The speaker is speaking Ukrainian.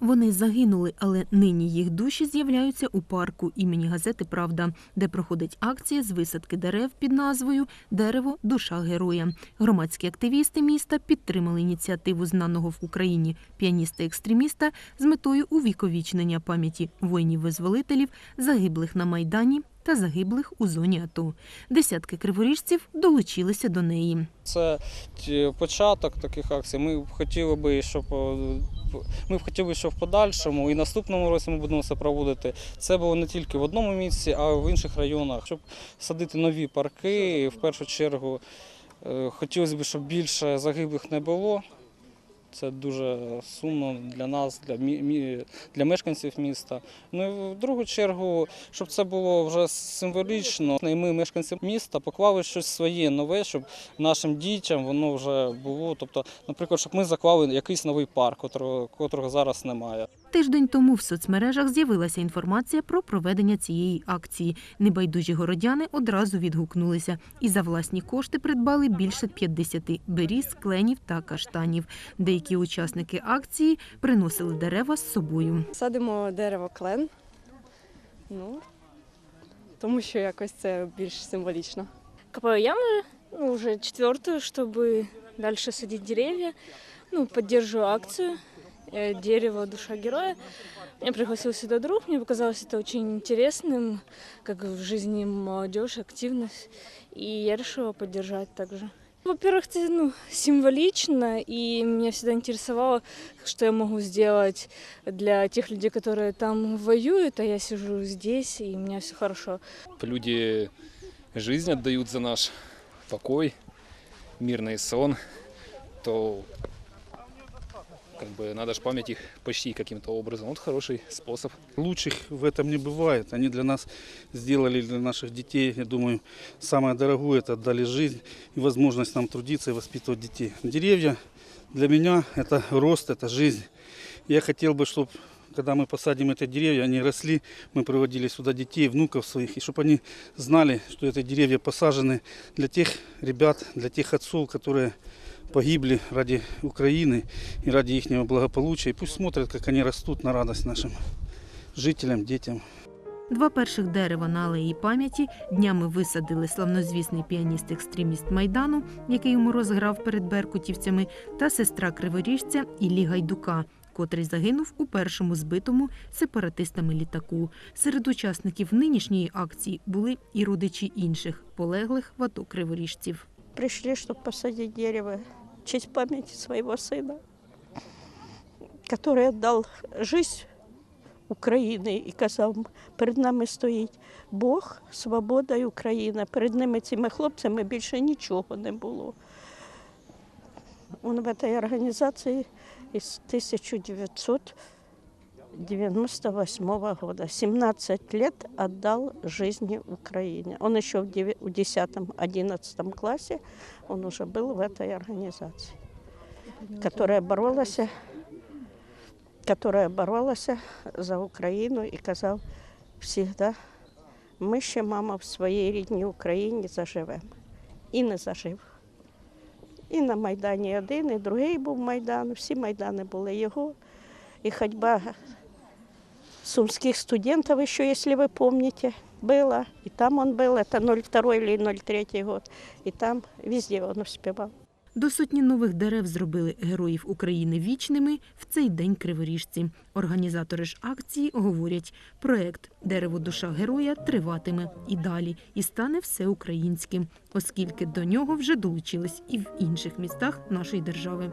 Вони загинули, але нині їх душі з'являються у парку імені газети Правда, де проходить акція з висадки дерев під назвою Дерево душа героя. Громадські активісти міста підтримали ініціативу знаного в Україні піаніста-екстреміста з метою увіковічнення пам'яті воїнів-визволителів, загиблих на майдані та загиблих у зоні АТО. Десятки криворіжців долучилися до неї. Це початок таких акцій. Ми хотіли би, щоб е, ми б хотіли, щоб в подальшому і наступному році ми будемо це проводити. Це було не тільки в одному місці, а й в інших районах, щоб садити нові парки. В першу чергу е, хотілося б, щоб більше загиблих не було. Це дуже сумно для нас, для, для мешканців міста. Ну і в другу чергу, щоб це було вже символічно. І ми, мешканці міста, поклали щось своє нове, щоб нашим дітям воно вже було. Тобто, наприклад, щоб ми заклали якийсь новий парк, котрого, котрого зараз немає. Тиждень тому в соцмережах з'явилася інформація про проведення цієї акції. Небайдужі городяни одразу відгукнулися і за власні кошти придбали більше 50 беріз, кленів та каштанів. Деякі учасники акції приносили дерева з собою. Садимо дерево клен. Ну, тому що якось це більш символічно. Копаю яму, ну, уже четвертую, чтобы дальше садить деревья. Ну, поддерживаю акцию э, «Дерево. Душа героя». Меня пригласил сюда друг, мне показалось это очень интересным, как в жизни молодежь, активность. И я решила поддержать также. Во-первых, это ну, символично, и меня всегда интересовало, что я могу сделать для тех людей, которые там воюют, а я сижу здесь, и у меня все хорошо. Люди жизнь отдают за наш покой, мирный сон, то как бы надо же память их почти каким-то образом. Вот хороший способ. Лучших в этом не бывает. Они для нас сделали, для наших детей, я думаю, самое дорогое, это дали жизнь и возможность нам трудиться и воспитывать детей. Деревья для меня это рост, это жизнь. Я хотел бы, чтобы когда мы посадим эти деревья, они росли, мы приводили сюда детей, внуков своих, и чтобы они знали, что эти деревья посажены для тех ребят, для тех отцов, которые погибли ради Украины и ради их благополучия. И пусть смотрят, как они растут на радость нашим жителям, детям. Два перших дерева на алеї пам'яті днями висадили славнозвісний піаніст-екстреміст Майдану, який у мороз грав перед беркутівцями, та сестра криворіжця Іллі Гайдука, котрий загинув у першому збитому сепаратистами літаку. Серед учасників нинішньої акції були і родичі інших полеглих в АТО криворіжців. пришли, чтобы посадить дерево честь памяти своего сына, который отдал жизнь України і казав, перед нами стоїть Бог, свобода і Україна. Перед ними цими хлопцями більше нічого не було. Он в этой организации из 1998 года. 17 лет отдал жизни Украине. Он еще в 10-11 классе, он уже был в этой организации, которая боролась, которая боролась за Україну і казав завжди, ми ще, мама, в своїй рідній Україні заживемо. І не зажив. І на Майдані один, і другий був Майдан, всі Майдани були його. І ходьба сумских студентов еще, если вы помните, была. И там он был, это 02 или 03 год. И там везде он успевал. До сотні нових дерев зробили героїв України вічними в цей день криворіжці. Організатори ж акції говорять, проект Дерево душа героя триватиме і далі, і стане всеукраїнським, оскільки до нього вже долучились і в інших містах нашої держави.